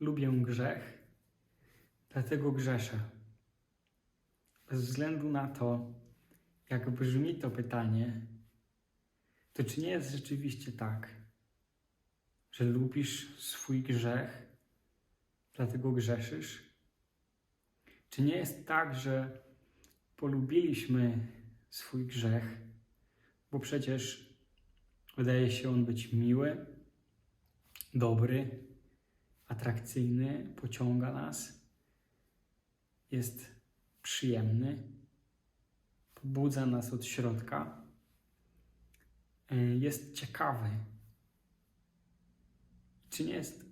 lubię grzech, dlatego grzeszę. Bez względu na to, jak brzmi to pytanie, to czy nie jest rzeczywiście tak, że lubisz swój grzech, dlatego grzeszysz? Czy nie jest tak, że polubiliśmy swój grzech, bo przecież wydaje się on być miły, dobry, atrakcyjny, pociąga nas, jest przyjemny, pobudza nas od środka, y, jest ciekawy. Czy nie jest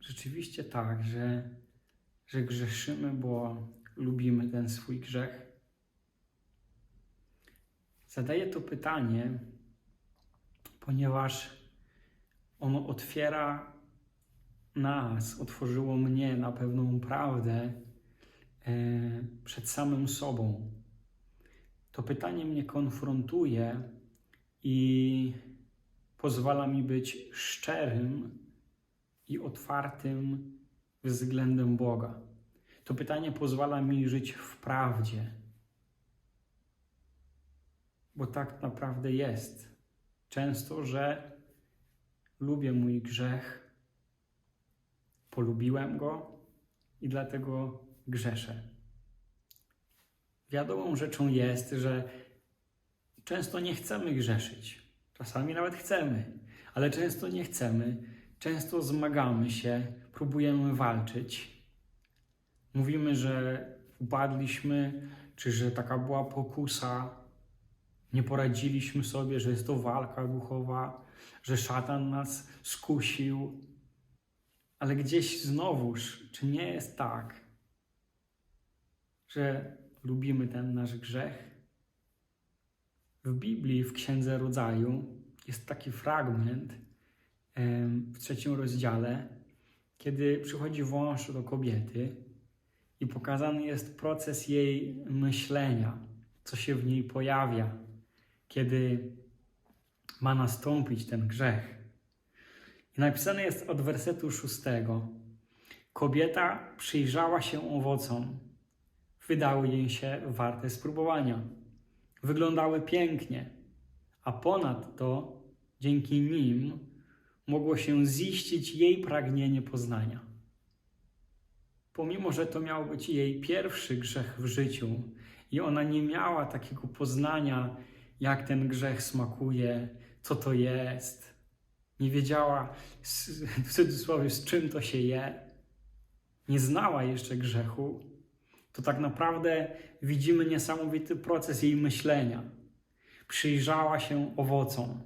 rzeczywiście tak, że, że grzeszymy, bo lubimy ten swój grzech? Zadaję to pytanie, ponieważ ono otwiera nas, otworzyło mnie na pewną prawdę e, przed samym sobą. To pytanie mnie konfrontuje i pozwala mi być szczerym i otwartym względem Boga. To pytanie pozwala mi żyć w prawdzie, bo tak naprawdę jest. Często, że lubię mój grzech, polubiłem go i dlatego grzeszę. Wiadomą rzeczą jest, że często nie chcemy grzeszyć. Czasami nawet chcemy, ale często nie chcemy. Często zmagamy się, próbujemy walczyć. Mówimy, że upadliśmy, czy że taka była pokusa, nie poradziliśmy sobie, że jest to walka duchowa, że szatan nas skusił. Ale gdzieś znowuż, czy nie jest tak, że lubimy ten nasz grzech? W Biblii, w Księdze Rodzaju, jest taki fragment w trzecim rozdziale, kiedy przychodzi wąż do kobiety i pokazany jest proces jej myślenia, co się w niej pojawia, kiedy ma nastąpić ten grzech. Napisane jest od wersetu szóstego. Kobieta przyjrzała się owocom. Wydały jej się warte spróbowania. Wyglądały pięknie, a ponadto dzięki nim mogło się ziścić jej pragnienie poznania. Pomimo, że to miał być jej pierwszy grzech w życiu i ona nie miała takiego poznania, jak ten grzech smakuje, co to jest, nie wiedziała z, w cudzysłowie z czym to się je, nie znała jeszcze grzechu, to tak naprawdę widzimy niesamowity proces jej myślenia. Przyjrzała się owocom.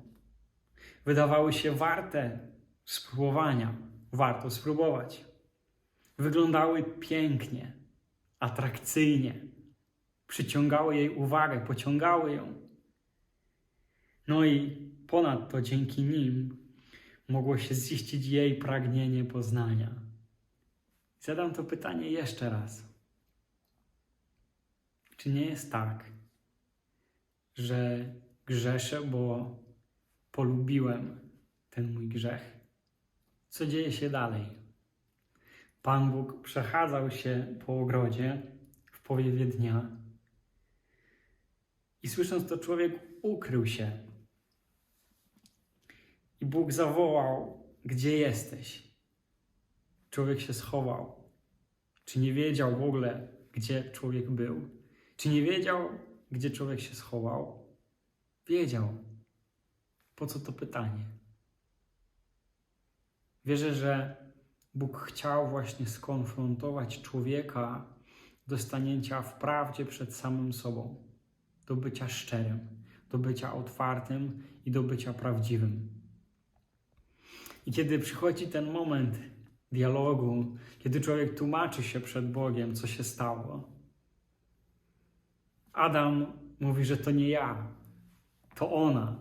Wydawały się warte spróbowania. Warto spróbować. Wyglądały pięknie, atrakcyjnie. Przyciągały jej uwagę, pociągały ją. No i ponadto dzięki nim mogło się ziścić jej pragnienie poznania. Zadam to pytanie jeszcze raz. Czy nie jest tak, że grzeszę, bo polubiłem ten mój grzech? Co dzieje się dalej? Pan Bóg przechadzał się po ogrodzie w powiewie dnia i słysząc to, człowiek ukrył się. I Bóg zawołał: Gdzie jesteś? Człowiek się schował. Czy nie wiedział w ogóle, gdzie człowiek był? Czy nie wiedział, gdzie człowiek się schował? Wiedział. Po co to pytanie? Wierzę, że Bóg chciał właśnie skonfrontować człowieka do stanięcia w prawdzie przed samym sobą, do bycia szczerym, do bycia otwartym i do bycia prawdziwym. I kiedy przychodzi ten moment dialogu, kiedy człowiek tłumaczy się przed Bogiem, co się stało, Adam mówi, że to nie ja, to ona.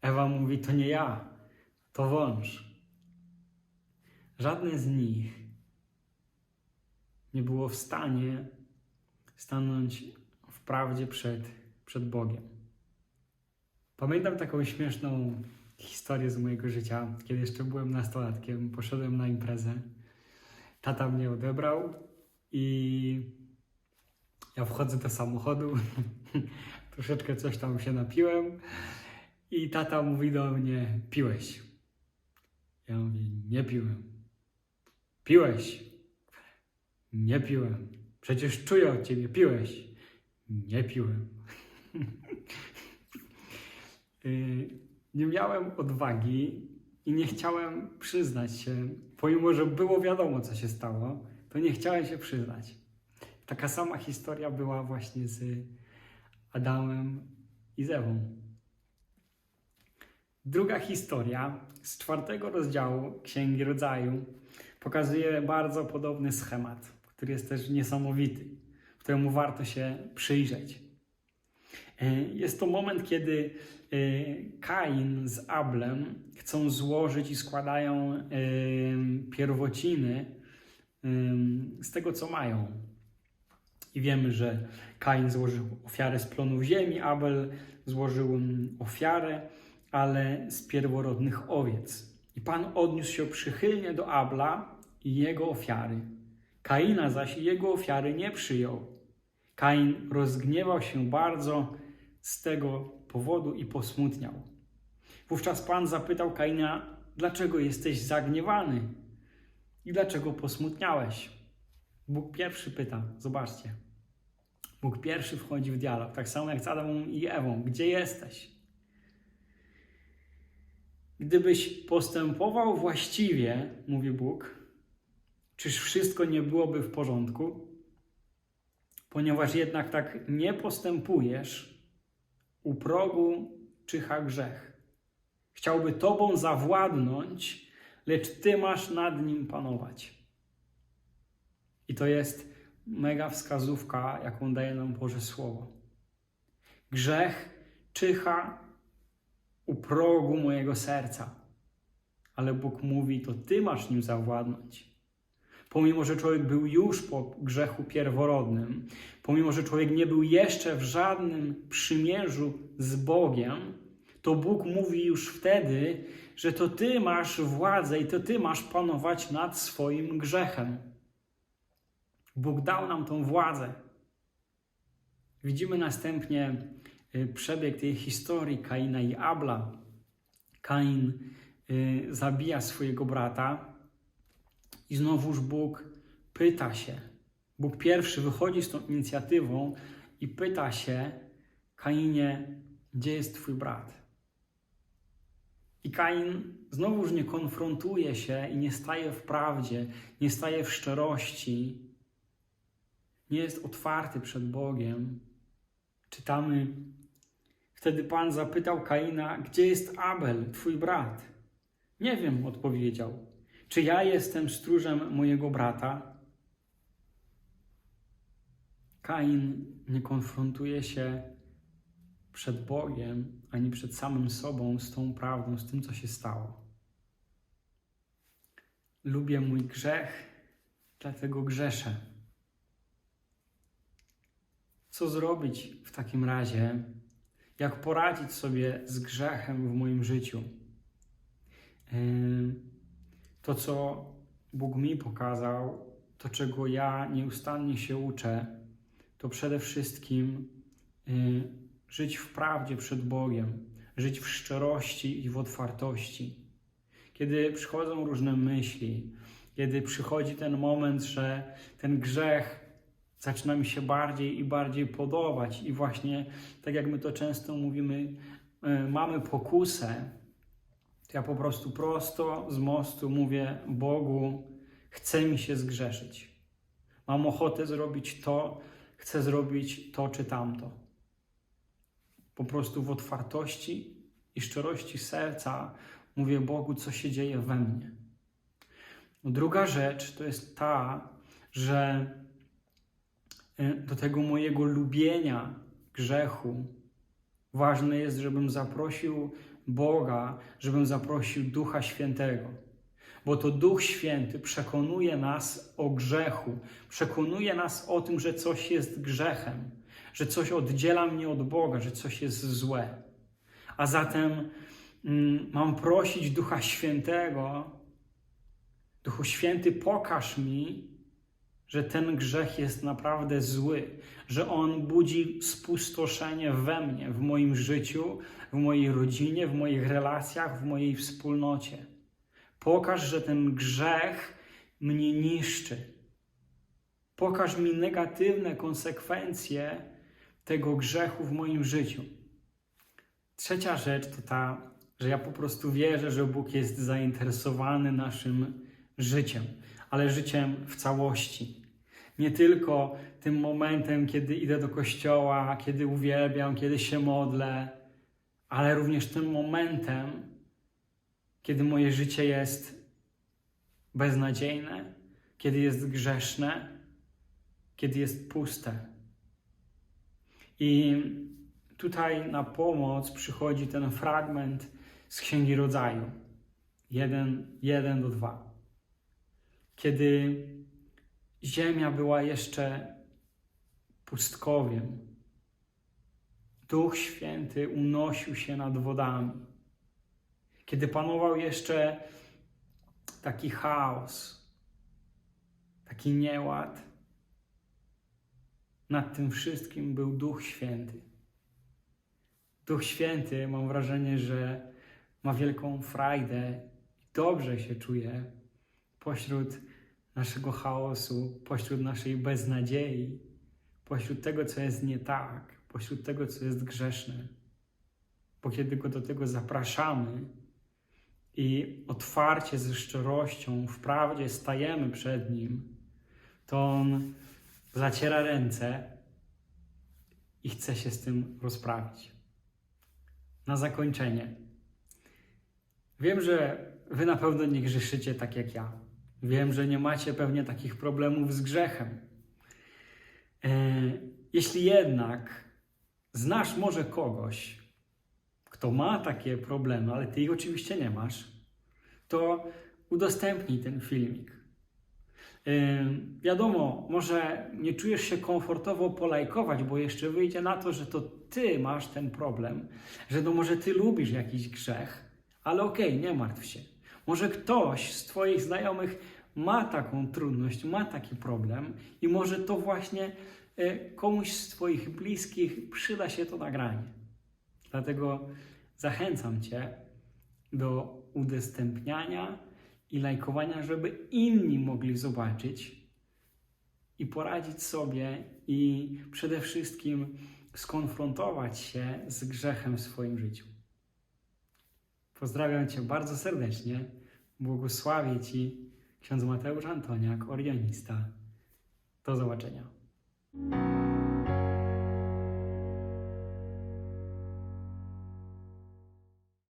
Ewa mówi, to nie ja, to wąż. Żadne z nich nie było w stanie stanąć w prawdzie przed, przed Bogiem. Pamiętam taką śmieszną historię z mojego życia, kiedy jeszcze byłem nastolatkiem. Poszedłem na imprezę Tata mnie odebrał i ja wchodzę do samochodu. Troszeczkę coś tam się napiłem. I tata mówi do mnie: Piłeś. Ja mówię: Nie piłem. Piłeś. Nie piłem. Przecież czuję od ciebie, piłeś. Nie piłem. Y, nie miałem odwagi i nie chciałem przyznać się, pomimo że było wiadomo, co się stało, to nie chciałem się przyznać. Taka sama historia była właśnie z Adamem i z Ewą. Druga historia z czwartego rozdziału Księgi Rodzaju pokazuje bardzo podobny schemat, który jest też niesamowity, któremu warto się przyjrzeć. E, Jest to moment, kiedy e, Kain z Ablem chcą złożyć i składają e, pierwociny z tego, co mają. I wiemy, że Kain złożył ofiarę z plonów ziemi, Abel złożył ofiarę, ale z pierworodnych owiec. I Pan odniósł się przychylnie do Abla i jego ofiary. Kaina zaś jego ofiary nie przyjął. Kain rozgniewał się bardzo z tego powodu i posmutniał. Wówczas Pan zapytał Kaina, dlaczego jesteś zagniewany i dlaczego posmutniałeś? Bóg pierwszy pyta, zobaczcie. Bóg pierwszy wchodzi w dialog, tak samo jak z Adamem i Ewą. Gdzie jesteś? Gdybyś postępował właściwie, mówi Bóg, czyż wszystko nie byłoby w porządku? Ponieważ jednak tak nie postępujesz, u progu czyha grzech. Chciałby tobą zawładnąć, lecz ty masz nad nim panować. I to jest mega wskazówka, jaką daje nam Boże Słowo. Grzech czyha u progu mojego serca, ale Bóg mówi: To ty masz nim zawładnąć. Pomimo, że człowiek był już po grzechu pierworodnym, pomimo, że człowiek nie był jeszcze w żadnym przymierzu z Bogiem, to Bóg mówi już wtedy, że to ty masz władzę i to ty masz panować nad swoim grzechem. Bóg dał nam tą władzę. Widzimy następnie y, przebieg tej historii Kaina i Abla. Kain y, zabija swojego brata i znowuż Bóg pyta się. Bóg pierwszy wychodzi z tą inicjatywą i pyta się Kainie, gdzie jest twój brat? I Kain znowuż nie konfrontuje się i nie staje w prawdzie, nie staje w szczerości, nie jest otwarty przed Bogiem. Czytamy, wtedy Pan zapytał Kaina, gdzie jest Abel, twój brat? Nie wiem, odpowiedział. Czy ja jestem stróżem mojego brata? Kain nie konfrontuje się przed Bogiem ani przed samym sobą z tą prawdą, z tym, co się stało. Lubię mój grzech, dlatego grzeszę. Co zrobić w takim razie? Jak poradzić sobie z grzechem w moim życiu? To, co Bóg mi pokazał, to czego ja nieustannie się uczę, to przede wszystkim żyć w prawdzie przed Bogiem, żyć w szczerości i w otwartości. Kiedy przychodzą różne myśli, kiedy przychodzi ten moment, że ten grzech zaczyna mi się bardziej i bardziej podobać, i właśnie tak jak my to często mówimy, mamy pokusę, ja po prostu prosto z mostu mówię Bogu, chce mi się zgrzeszyć. Mam ochotę zrobić to, chcę zrobić to czy tamto. Po prostu w otwartości i szczerości serca mówię Bogu, co się dzieje we mnie. Druga rzecz to jest ta, że do tego mojego lubienia grzechu ważne jest, żebym zaprosił Boga, żebym zaprosił Ducha Świętego. Bo to Duch Święty przekonuje nas o grzechu, przekonuje nas o tym, że coś jest grzechem, że coś oddziela mnie od Boga, że coś jest złe. A zatem mm, mam prosić Ducha Świętego, Duchu Święty, pokaż mi, że ten grzech jest naprawdę zły, że on budzi spustoszenie we mnie, w moim życiu, w mojej rodzinie, w moich relacjach, w mojej wspólnocie. Pokaż, że ten grzech mnie niszczy. Pokaż mi negatywne konsekwencje tego grzechu w moim życiu. Trzecia rzecz to ta, że ja po prostu wierzę, że Bóg jest zainteresowany naszym życiem, ale życiem w całości. Nie tylko tym momentem, kiedy idę do kościoła, kiedy uwielbiam, kiedy się modlę, ale również tym momentem, kiedy moje życie jest beznadziejne, kiedy jest grzeszne, kiedy jest puste. I tutaj na pomoc przychodzi ten fragment z Księgi Rodzaju 1, 1 do 2. Kiedy ziemia była jeszcze pustkowiem, Duch Święty unosił się nad wodami. Kiedy panował jeszcze taki chaos, taki nieład, nad tym wszystkim był Duch Święty. Duch Święty, mam wrażenie, że ma wielką frajdę i dobrze się czuje pośród naszego chaosu, pośród naszej beznadziei, pośród tego, co jest nie tak, pośród tego, co jest grzeszne. Bo kiedy go do tego zapraszamy i otwarcie, ze szczerością, w stajemy przed nim, to on zaciera ręce i chce się z tym rozprawić. Na zakończenie. Wiem, że wy na pewno nie grzeszycie tak jak ja. Wiem, że nie macie pewnie takich problemów z grzechem. E, Jeśli jednak znasz może kogoś, kto ma takie problemy, ale ty ich oczywiście nie masz, to udostępnij ten filmik. Yy, wiadomo, może nie czujesz się komfortowo polajkować, bo jeszcze wyjdzie na to, że to ty masz ten problem, że to może ty lubisz jakiś grzech, ale okej, nie martw się. Może ktoś z twoich znajomych ma taką trudność, ma taki problem i może to właśnie e, komuś z twoich bliskich przyda się to nagranie. Dlatego zachęcam cię do udostępniania i lajkowania, żeby inni mogli zobaczyć i poradzić sobie i przede wszystkim skonfrontować się z grzechem w swoim życiu. Pozdrawiam Cię bardzo serdecznie. Błogosławię Ci ksiądz Mateusz Antoniak, orionista. Do zobaczenia.